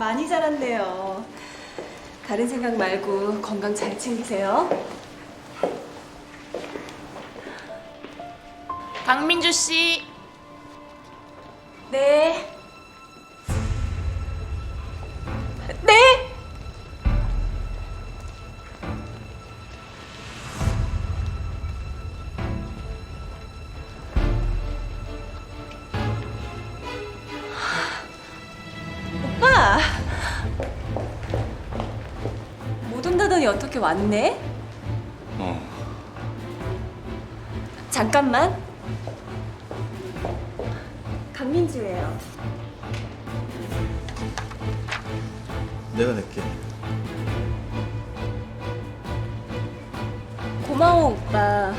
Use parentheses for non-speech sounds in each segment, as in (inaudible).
많이 자랐네요. 다른 생각 말고 건강 잘 챙기세요. 강민주 씨. 네. 못 온다더니 어떻게 왔네? 어, 잠깐만. 강민주예요. 내가 낼게. 고마워 오빠.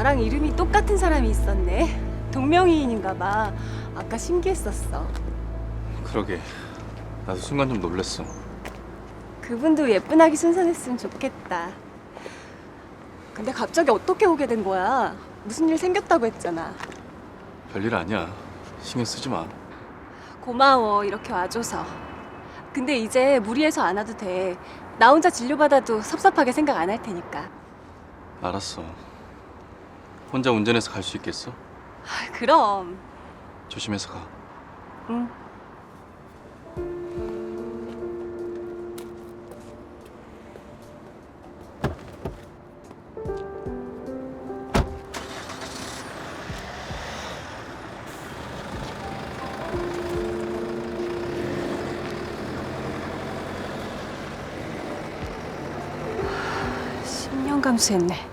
나랑 이름이 똑같은 사람이 있었네. 동명이인인가 봐. 아까 신기했었어. 그러게. 나도 순간 좀 놀랬어. 그분도 예쁜 아기 순산했으면 좋겠다. 근데 갑자기 어떻게 오게 된 거야? 무슨 일 생겼다고 했잖아. 별일 아니야. 신경 쓰지 마. 고마워 이렇게 와줘서 근데 이제 무리해서 안 와도 돼 나 혼자 진료받아도 섭섭하게 생각 안 할 테니까 알았어. 혼자 운전해서 갈 수 있겠어? 아, 그럼 조심해서 가. 응. 하, 10년 감수했네.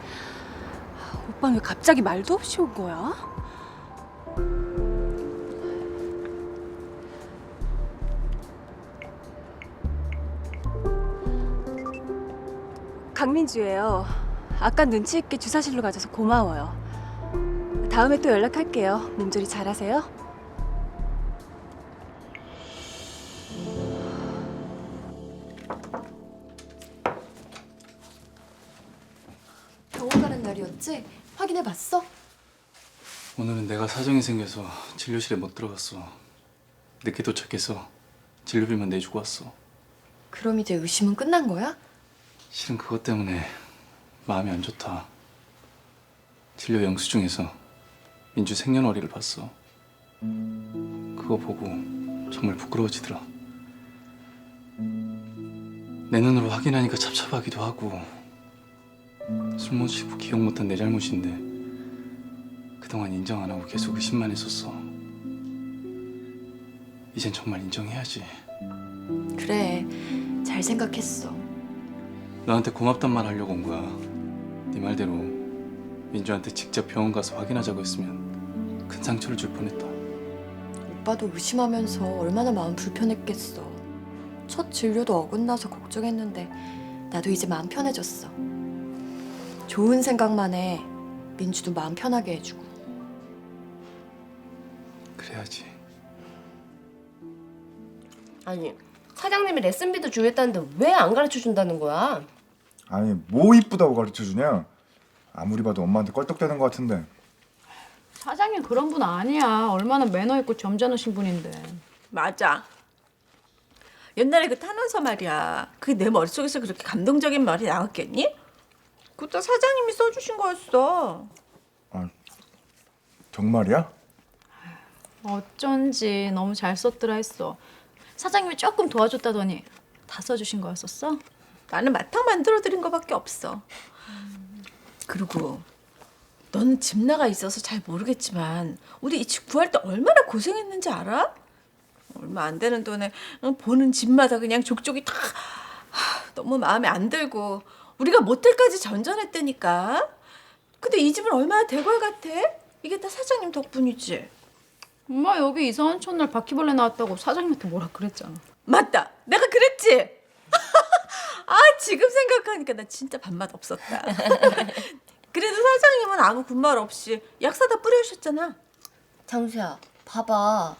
오빠는 왜 갑자기 말도 없이 온 거야? 강민주예요. 아까 눈치 있게 주사실로 가줘서 고마워요. 다음에 또 연락할게요. 몸조리 잘하세요. 병원 가는 날이었지? 확인해 봤어? 오늘은 내가 사정이 생겨서 진료실에 못 들어갔어. 늦게 도착해서 진료비만 내주고 왔어. 그럼 이제 의심은 끝난 거야? 실은 그것 때문에 마음이 안 좋다. 진료 영수증에서 민주 생년월일을 봤어. 그거 보고 정말 부끄러워지더라. 내 눈으로 확인하니까 찹찹하기도 하고 술 마시고 기억 못한 내 잘못인데 그동안 인정 안 하고 계속 의심만 했었어. 이젠 정말 인정해야지. 그래, 잘 생각했어. 너한테 고맙단 말 하려고 온 거야. 네 말대로 민주한테 직접 병원 가서 확인하자고 했으면 큰 상처를 줄 뻔했다. 오빠도 의심하면서 얼마나 마음 불편했겠어. 첫 진료도 어긋나서 걱정했는데 나도 이제 마음 편해졌어. 좋은 생각만 해. 민주도 마음 편하게 해주고. 그래야지. 아니 사장님이 레슨비도 주겠다는데 왜 안 가르쳐 준다는 거야? 아니 뭐 이쁘다고 가르쳐 주냐? 아무리 봐도 엄마한테 껄떡대는 것 같은데. 사장님 그런 분 아니야. 얼마나 매너 있고 점잖으신 분인데. 맞아. 옛날에 그 탄원서 말이야. 그게 내 머릿속에서 그렇게 감동적인 말이 나왔겠니? 그것도 사장님이 써주신 거였어. 정말이야? 어쩐지 너무 잘 썼더라 했어. 사장님이 조금 도와줬다더니 다 써주신 거였었어? 나는 마탕 만들어 드린 거밖에 없어. 그리고 넌 집 나가 있어서 잘 모르겠지만 우리 이 집 구할 때 얼마나 고생했는지 알아? 얼마 안 되는 돈에 응, 보는 집마다 그냥 족족이 다 하, 너무 마음에 안 들고 우리가 모텔까지 전전했다니까. 근데 이 집은 얼마나 대궐 같아? 이게 다 사장님 덕분이지. 엄마 여기 이사 한 첫날 바퀴벌레 나왔다고 사장님한테 뭐라 그랬잖아. 맞다. 내가 그랬지. (laughs) 아 지금 생각하니까 나 진짜 밥맛 없었다. (laughs) 그래도 사장님은 아무 군말 없이 약 사다 뿌려주셨잖아. 장수야 봐봐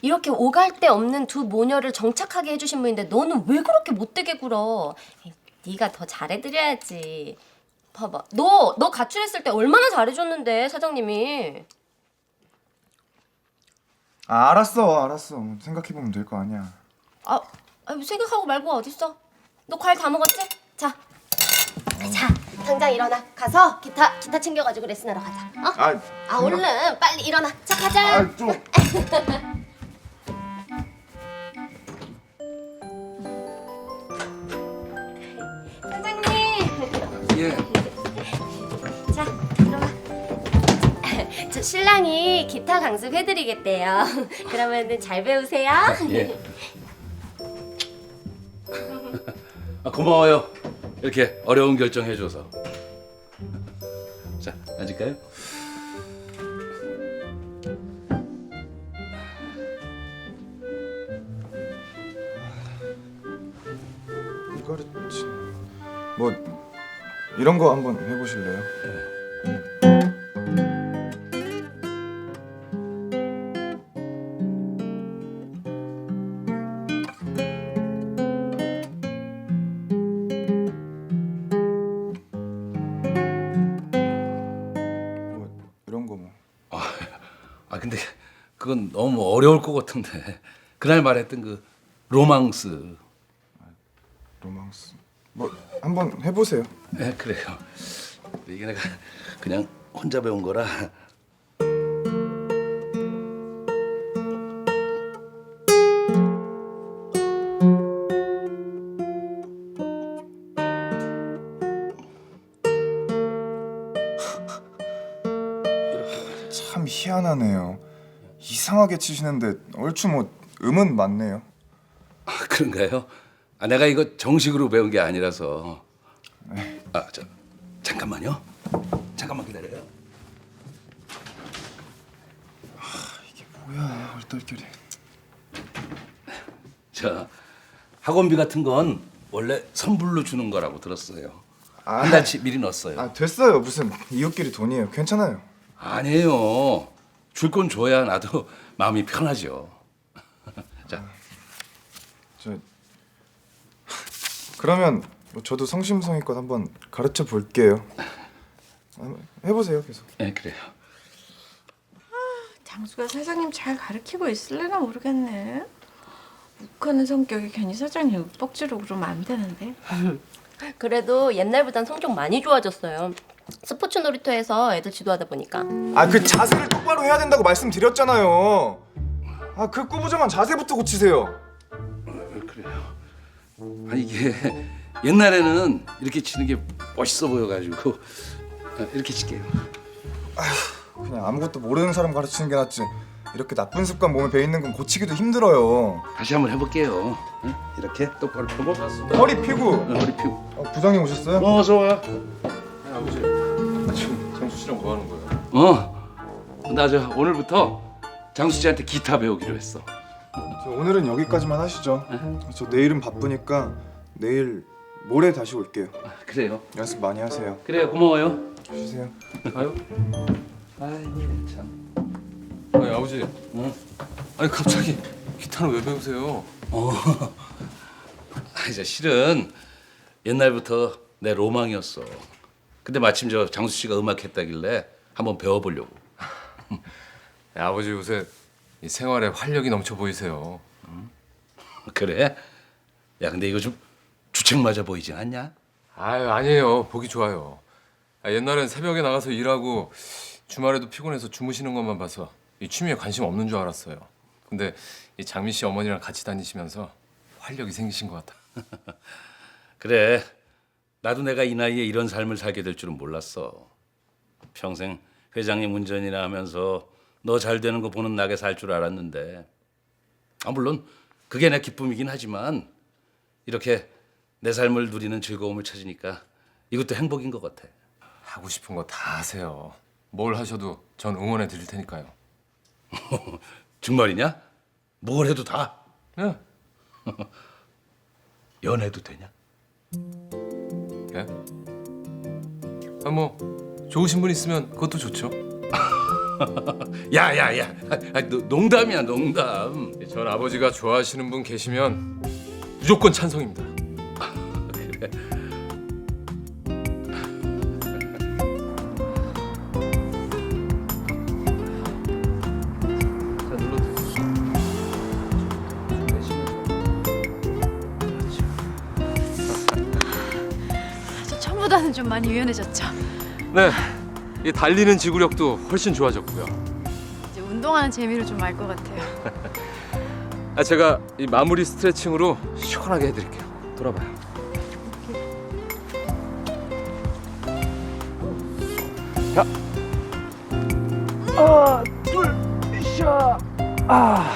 이렇게 오갈 데 없는 두 모녀를 정착하게 해주신 분인데 너는 왜 그렇게 못되게 굴어 네가 더 잘해드려야지. 봐봐, 너 너 가출했을 때 얼마나 잘해줬는데 사장님이. 아 알았어 알았어 생각해보면 될 거 아니야 아, 아 생각하고 말고 어딨어? 너 과일 다 먹었지? 자, 자, 당장 일어나. 가서 기타 기타 챙겨가지고 레슨하러 가자. 어? 아, 아 얼른 빨리 일어나. 자 가자. 아, 좀 (laughs) 예. 자, 들어와. (laughs) 저 신랑이 기타 강습 해드리겠대요. (laughs) 그러면은 잘 배우세요. 예. 아, 고마워요. 이렇게 어려운 결정 해줘서. 자, 앉을까요? 이거를 뭐 이런 거 한번 해보실래요? 뭐 이런 거 뭐. 아, 근데 그건 너무 어려울 것 같은데. 그날 말했던 그 로망스. 로망스. 뭐 한번 해보세요. 네, 그래요. 이게 내가 그냥 혼자 배운 거라. 참 희한하네요. 이상하게 치시는데 얼추 뭐 음은 맞네요. 아, 그런가요? 아, 내가 이거 정식으로 배운 게 아니라서. 아, 저 잠깐만요. 잠깐만 기다려요. 뭐야 얼떨결에. 자, 학원비 같은 건 원래 선불로 주는 거라고 들었어요. 아, 한 달치 미리 넣었어요. 아 됐어요. 무슨 이웃끼리 돈이에요. 괜찮아요. 아니에요. 줄 건 줘야 나도 (laughs) 마음이 편하죠. (laughs) 자, 저 그러면 뭐 저도 성심성의껏 한번 가르쳐 볼게요. 한번 해보세요 계속. 네, 그래요. 장수가 사장님 잘 가르치고 있을래나 모르겠네. 욱하는 성격이 괜히 사장님 윽박지로 그러면 안 되는데. (laughs) 그래도 옛날보단 성격 많이 좋아졌어요. 스포츠 놀이터에서 애들 지도하다 보니까. 아 그 자세를 똑바로 해야 된다고 말씀드렸잖아요. 아 그 꾸부정한 자세부터 고치세요. 그래요. 아 이게 옛날에는 이렇게 치는 게 멋있어 보여가지고 아, 이렇게 칠게요. 그냥 아무것도 모르는 사람 가르치는 게 낫지. 이렇게 나쁜 습관 몸에 배 있는 건 고치기도 힘들어요. 다시 한번 해볼게요. 응? 이렇게 똑바로 펴고 허리 피고. 어, 허리 펴고. 어, 부장님 오셨어요? 어, 어서 와. 아버지, 아, 지금 장수 씨랑 뭐 하는 거예요? 어, 나저 오늘부터 장수 씨한테 기타 배우기로 했어. 저 오늘은 여기까지만 하시죠. 저 내일은 바쁘니까 내일 모레 다시 올게요. 아, 그래요. 연습 많이 하세요. 그래요. 고마워요. 쉬세요. 아유, 아이 참. 아니 아버지, 응? 아니 갑자기 기타는 왜 배우세요? 어. 아, 이제 실은 옛날부터 내 로망이었어. 근데 마침 저 장수 씨가 음악 했다길래 한번 배워보려고. 야, 아버지 요새 이 생활에 활력이 넘쳐 보이세요. 그래? 야, 근데 이거 좀 주책 맞아 보이진 않냐? 아유 아니에요, 보기 좋아요. 아, 옛날엔 새벽에 나가서 일하고 주말에도 피곤해서 주무시는 것만 봐서 이 취미에 관심 없는 줄 알았어요. 근데 이 장미 씨 어머니랑 같이 다니시면서 활력이 생기신 것 같아. (laughs) 그래. 나도 내가 이 나이에 이런 삶을 살게 될 줄은 몰랐어. 평생 회장님 운전이나 하면서 너 잘 되는 거 보는 나게 살줄 알았는데. 아 물론 그게 내 기쁨이긴 하지만 이렇게 내 삶을 누리는 즐거움을 찾으니까 이것도 행복인 것 같아. 하고 싶은 거 다 하세요. 뭘 하셔도 전 응원해 드릴 테니까요. (laughs) 정말이냐? 뭘 해도 다 예? (laughs) 연애도 되냐? 예? 아, 뭐 좋으신 분 있으면 그것도 좋죠. (laughs) 야야야, 아, 농담이야 농담. 전 아버지가 좋아하시는 분 계시면 무조건 찬성입니다. 일보다는 좀 많이 유연해졌죠. 네, 이 달리는 지구력도 훨씬 좋아졌고요. 이제 운동하는 재미를 좀 알 것 같아요. (laughs) 아, 제가 이 마무리 스트레칭으로 시원하게 해드릴게요. 돌아봐요. 자, 하나, 둘, 샤, 아.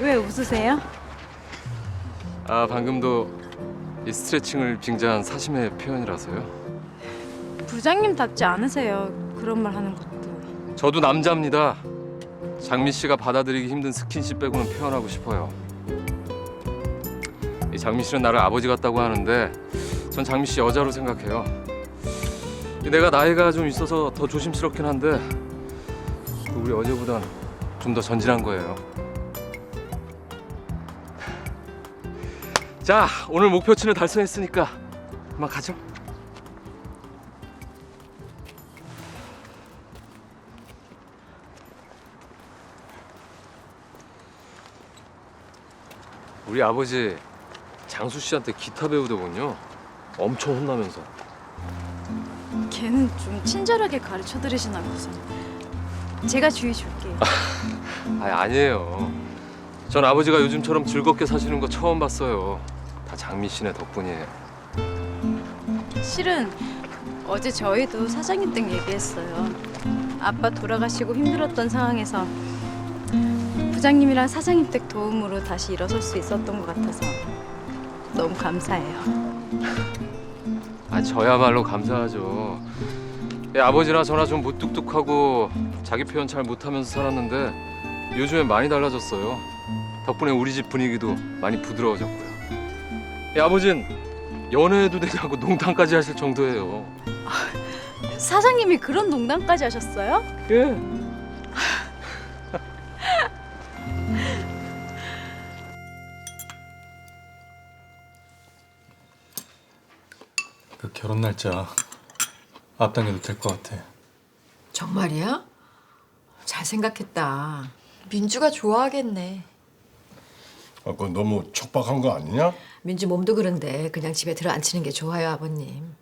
왜 웃으세요? 아 방금도 이 스트레칭을 빙자한 사심의 표현이라서요. 부장님답지 않으세요. 그런 말 하는 것도. 저도 남자입니다. 장미 씨가 받아들이기 힘든 스킨십 빼고는 표현하고 싶어요. 이 장미 씨는 나를 아버지 같다고 하는데 전 장미 씨 여자로 생각해요. 이 내가 나이가 좀 있어서 더 조심스럽긴 한데 우리 어제보단 좀 더 전진한 거예요. 자 오늘 목표치는 달성했으니까 그만 가죠. 우리 아버지 장수 씨한테 기타 배우더군요. 엄청 혼나면서. 걔는 좀 친절하게 가르쳐 드리시나 보서. 제가 주의 줄게요. 아니 아니에요. 전 아버지가 요즘처럼 즐겁게 사시는 거 처음 봤어요. 다 장미 씨네 덕분이에요. 실은 어제 저희도 사장님 댁 얘기했어요. 아빠 돌아가시고 힘들었던 상황에서 부장님이랑 사장님 댁 도움으로 다시 일어설 수 있었던 것 같아서 너무 감사해요. 아 저야말로 감사하죠. 예, 아버지랑 저나 좀 무뚝뚝하고 자기 표현 잘 못하면서 살았는데 요즘엔 많이 달라졌어요. 덕분에 우리 집 분위기도 많이 부드러워졌고요. 예, 아버진 연애해도 되냐고 농담까지 하실 정도예요. 사장님이 그런 농담까지 하셨어요? 예. 그 결혼 날짜 앞당겨도 될 것 같아. 정말이야? 잘 생각했다. 민주가 좋아하겠네. 아, 그건 너무 촉박한 거 아니냐? 민주 몸도 그런데 그냥 집에 들어 앉히는 게 좋아요, 아버님.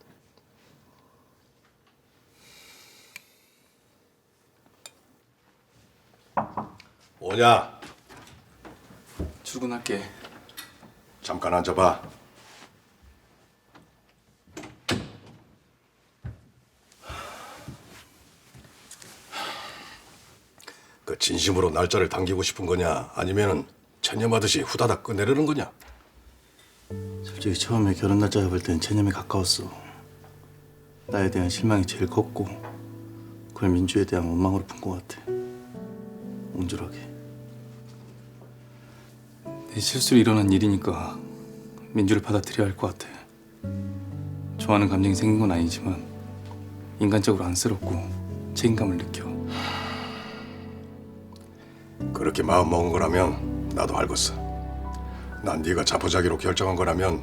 뭐냐? 출근할게. 잠깐 앉아봐. 그 진심으로 날짜를 당기고 싶은 거냐? 아니면은 체념하듯이 후다닥 끝내려는 거냐? 솔직히 처음에 결혼 날짜 잡을 땐 체념이 가까웠어. 나에 대한 실망이 제일 컸고 그걸 민주에 대한 원망으로 푼 것 같아. 옹졸하게. 내 실수로 일어난 일이니까 민주를 받아들여야 할 것 같아. 좋아하는 감정이 생긴 건 아니지만 인간적으로 안쓰럽고 책임감을 느껴. 그렇게 마음 먹은 거라면 나도 알겠어. 난 네가 자포자기로 결정한 거라면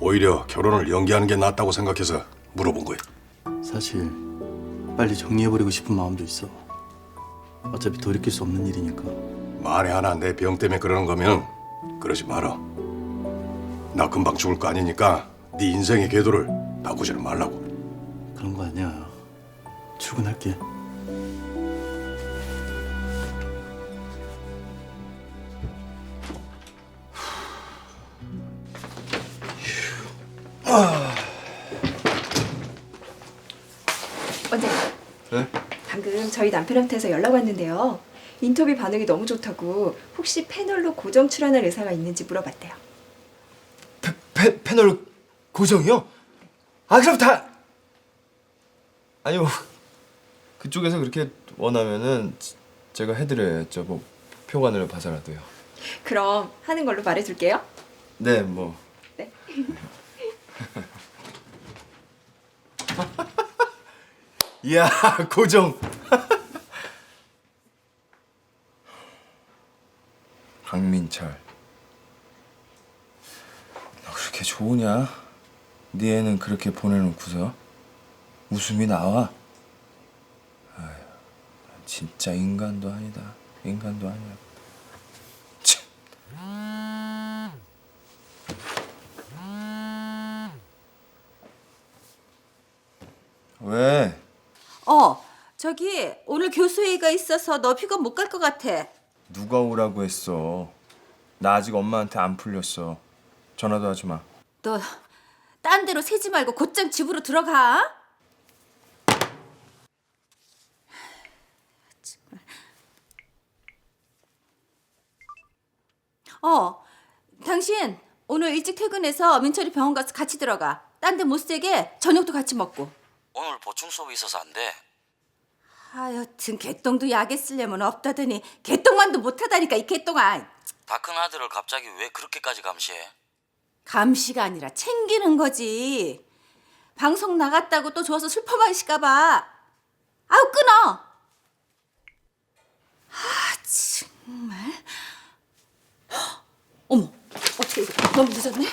오히려 결혼을 연기하는 게 낫다고 생각해서 물어본 거야. 사실 빨리 정리해버리고 싶은 마음도 있어. 어차피 돌이킬 수 없는 일이니까. 만에 하나 내 병 때문에 그러는 거면 그러지 마라. 나 금방 죽을 거 아니니까 네 인생의 궤도를 바꾸지는 말라고. 그런 거 아니야. 출근할게. 원장님. 네? 방금 저희 남편한테서 연락 왔는데요. 인터뷰 반응이 너무 좋다고 혹시 패널로 고정 출연할 의사가 있는지 물어봤대요. 패, 패, 패널 고정이요? 아 그럼 다 아니 뭐 (laughs) 그쪽에서 그렇게 원하면은 지- 제가 해드려야죠 뭐 표관을 봐서라도요 그럼 하는 걸로 말해줄게요. 네뭐 네. (laughs) 이야 고정 (laughs) 강민철 너 그렇게 좋으냐? 네 애는 그렇게 보내놓고서 웃음이 나와? 아휴 진짜 인간도 아니다 인간도 아니야 참. 저기 오늘 교수회의가 있어서 너 피곤 못 갈 것 같아. 누가 오라고 했어? 나 아직 엄마한테 안 풀렸어. 전화도 하지 마. 너 딴 데로 새지 말고 곧장 집으로 들어가. 어, 당신 오늘 일찍 퇴근해서 민철이 병원 가서 같이 들어가. 딴 데못 새게 저녁도 같이 먹고. 오늘 보충 수업이 있어서 안 돼. 하여튼 개똥도 약에 쓰려면 없다더니 개똥만도 못하다니까 이 개똥아. 다 큰 아들을 갑자기 왜 그렇게까지 감시해? 감시가 아니라 챙기는 거지. 방송 나갔다고 또 좋아서 슬퍼 마실까봐. 아우 끊어. 아 정말. 헉, (gasps) 어머 어떻게 이거 너무 늦었네.